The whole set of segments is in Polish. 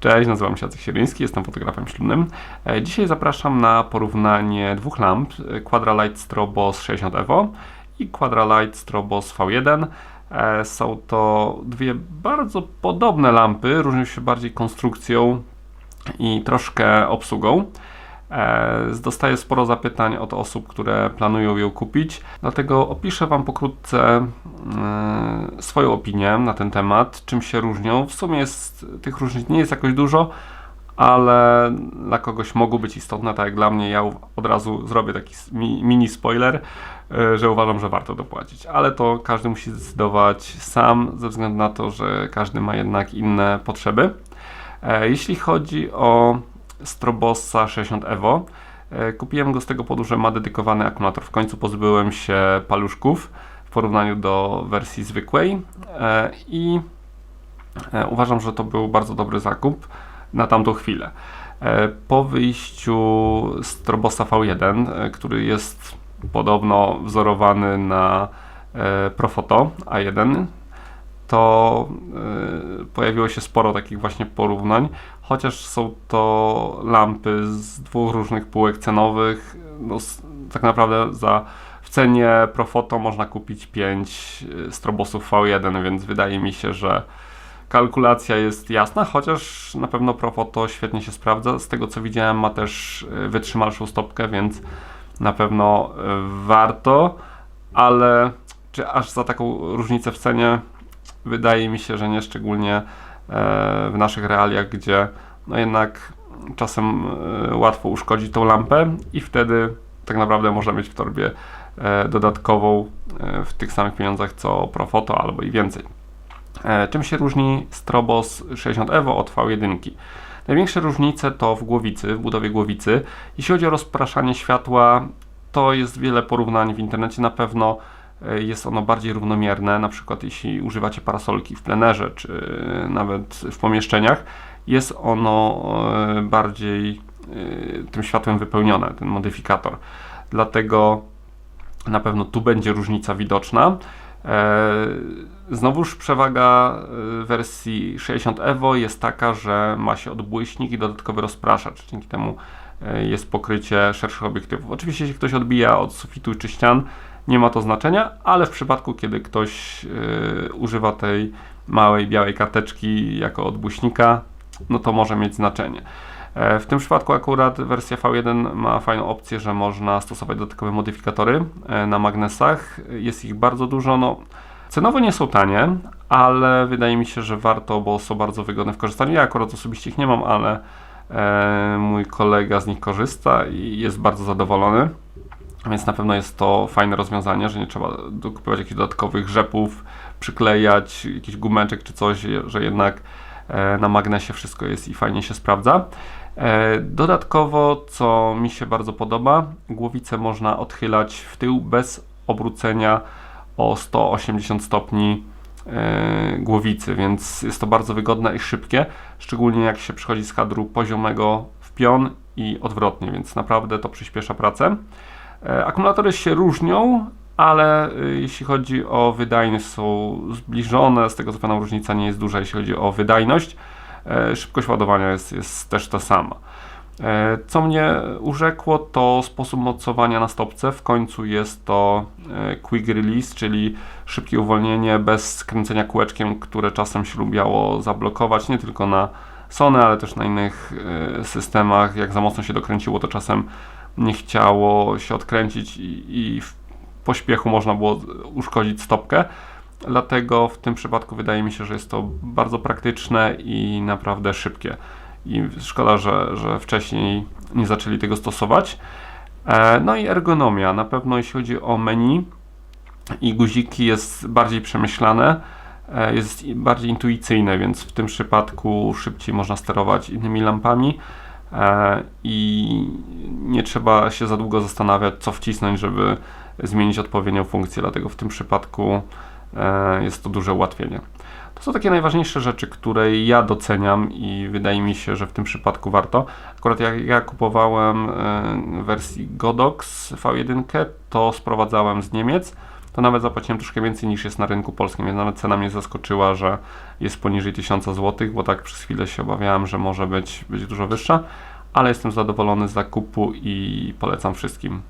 Cześć, nazywam się Jacek Sierzyński, jestem fotografem ślubnym. E, Dzisiaj zapraszam na porównanie dwóch lamp, e, Quadralight Strobos 60 Evo i Quadralight Strobos V1. E, Są to dwie bardzo podobne lampy, różnią się bardziej konstrukcją i troszkę obsługą. E, Dostaję sporo zapytań od osób, które planują ją kupić, dlatego opiszę Wam pokrótce e, swoją opinię na ten temat, czym się różnią. W sumie jest, tych różnic nie jest jakoś dużo, ale dla kogoś mogą być istotne, tak jak dla mnie. Ja od razu zrobię taki mini spoiler, e, że uważam, że warto dopłacić, ale to każdy musi zdecydować sam, ze względu na to, że każdy ma jednak inne potrzeby. Jeśli chodzi o Strobossa 60 Evo, e, kupiłem go z tego powodu, że ma dedykowany akumulator. W końcu pozbyłem się paluszków w porównaniu do wersji zwykłej e, i e, uważam, że to był bardzo dobry zakup na tamtą chwilę. Po wyjściu Strobossa V1, e, który jest podobno wzorowany na Profoto A1, to y, pojawiło się sporo takich właśnie porównań, chociaż są to lampy z dwóch różnych półek cenowych. No, tak naprawdę za w cenie Profoto można kupić 5 strobosów V1, więc wydaje mi się, że kalkulacja jest jasna, chociaż na pewno Profoto świetnie się sprawdza. Z tego co widziałem, ma też y, wytrzymalszą stopkę, więc na pewno y, warto, ale czy aż za taką różnicę w cenie wydaje mi się, że nie szczególnie e, w naszych realiach, gdzie no jednak czasem e, łatwo uszkodzić tą lampę i wtedy tak naprawdę można mieć w torbie e, dodatkową w tych samych pieniądzach co Profoto albo i więcej. Czym się różni Strobos 60 Evo od V1? Największe różnice to w głowicy, w budowie głowicy. Jeśli chodzi o rozpraszanie światła, to jest wiele porównań w internecie. Na pewno jest ono bardziej równomierne, na przykład jeśli używacie parasolki w plenerze, czy nawet w pomieszczeniach, jest ono e, bardziej e, tym światłem wypełnione, ten modyfikator. Dlatego na pewno tu będzie różnica widoczna. E, Znowuż przewaga e, wersji 60 Evo jest taka, że ma się odbłyśnik i dodatkowy rozpraszacz. Dzięki temu e, jest pokrycie szerszych obiektywów. Oczywiście, jeśli ktoś odbija od sufitu czy ścian, nie ma to znaczenia, ale w przypadku, kiedy ktoś e, używa tej małej białej karteczki jako odbłyśnika, no to może mieć znaczenie. E, W tym przypadku akurat wersja V1 ma fajną opcję, że można stosować dodatkowe modyfikatory e, na magnesach. Jest ich bardzo dużo. No, cenowo nie są tanie, ale wydaje mi się, że warto, bo są bardzo wygodne w korzystaniu. Ja akurat osobiście ich nie mam, ale e, mój kolega z nich korzysta i jest bardzo zadowolony. Więc na pewno jest to fajne rozwiązanie, że nie trzeba dokupywać jakichś dodatkowych rzepów, przyklejać jakiś gumeczek czy coś, że jednak e, na magnesie wszystko jest i fajnie się sprawdza. E, Dodatkowo, co mi się bardzo podoba, głowicę można odchylać w tył bez obrócenia o 180 stopni e, głowicy, więc jest to bardzo wygodne i szybkie, szczególnie jak się przychodzi z kadru poziomego w pion i odwrotnie, więc naprawdę to przyspiesza pracę. E, Akumulatory się różnią, ale y, jeśli chodzi o wydajność są zbliżone, z tego co pamiętam różnica nie jest duża, jeśli chodzi o wydajność. E, Szybkość ładowania jest, jest też ta sama. E, Co mnie urzekło, to sposób mocowania na stopce. W końcu jest to quick release, czyli szybkie uwolnienie bez skręcenia kółeczkiem, które czasem się lubiało zablokować, nie tylko na Sony, ale też na innych systemach. Jak za mocno się dokręciło, to czasem nie chciało się odkręcić i, i w pośpiechu można było uszkodzić stopkę. Dlatego w tym przypadku wydaje mi się, że jest to bardzo praktyczne i naprawdę szybkie. I szkoda, że, że wcześniej nie zaczęli tego stosować. E, No i ergonomia. Na pewno jeśli chodzi o menu i guziki jest bardziej przemyślane, e, jest bardziej intuicyjne, więc w tym przypadku szybciej można sterować innymi lampami i nie trzeba się za długo zastanawiać, co wcisnąć, żeby zmienić odpowiednią funkcję. Dlatego w tym przypadku e, jest to duże ułatwienie. To są takie najważniejsze rzeczy, które ja doceniam i wydaje mi się, że w tym przypadku warto. Akurat jak ja kupowałem e, wersji Godox V1, to sprowadzałem z Niemiec to nawet zapłaciłem troszkę więcej niż jest na rynku polskim, więc nawet cena mnie zaskoczyła, że jest poniżej 1000 zł, bo tak przez chwilę się obawiałem, że może być, być dużo wyższa, ale jestem zadowolony z zakupu i polecam wszystkim.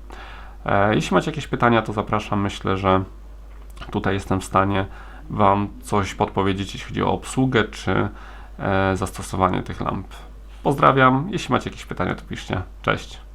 E, Jeśli macie jakieś pytania, to zapraszam. Myślę, że tutaj jestem w stanie Wam coś podpowiedzieć, jeśli chodzi o obsługę czy e, zastosowanie tych lamp. Pozdrawiam. Jeśli macie jakieś pytania, to piszcie. Cześć.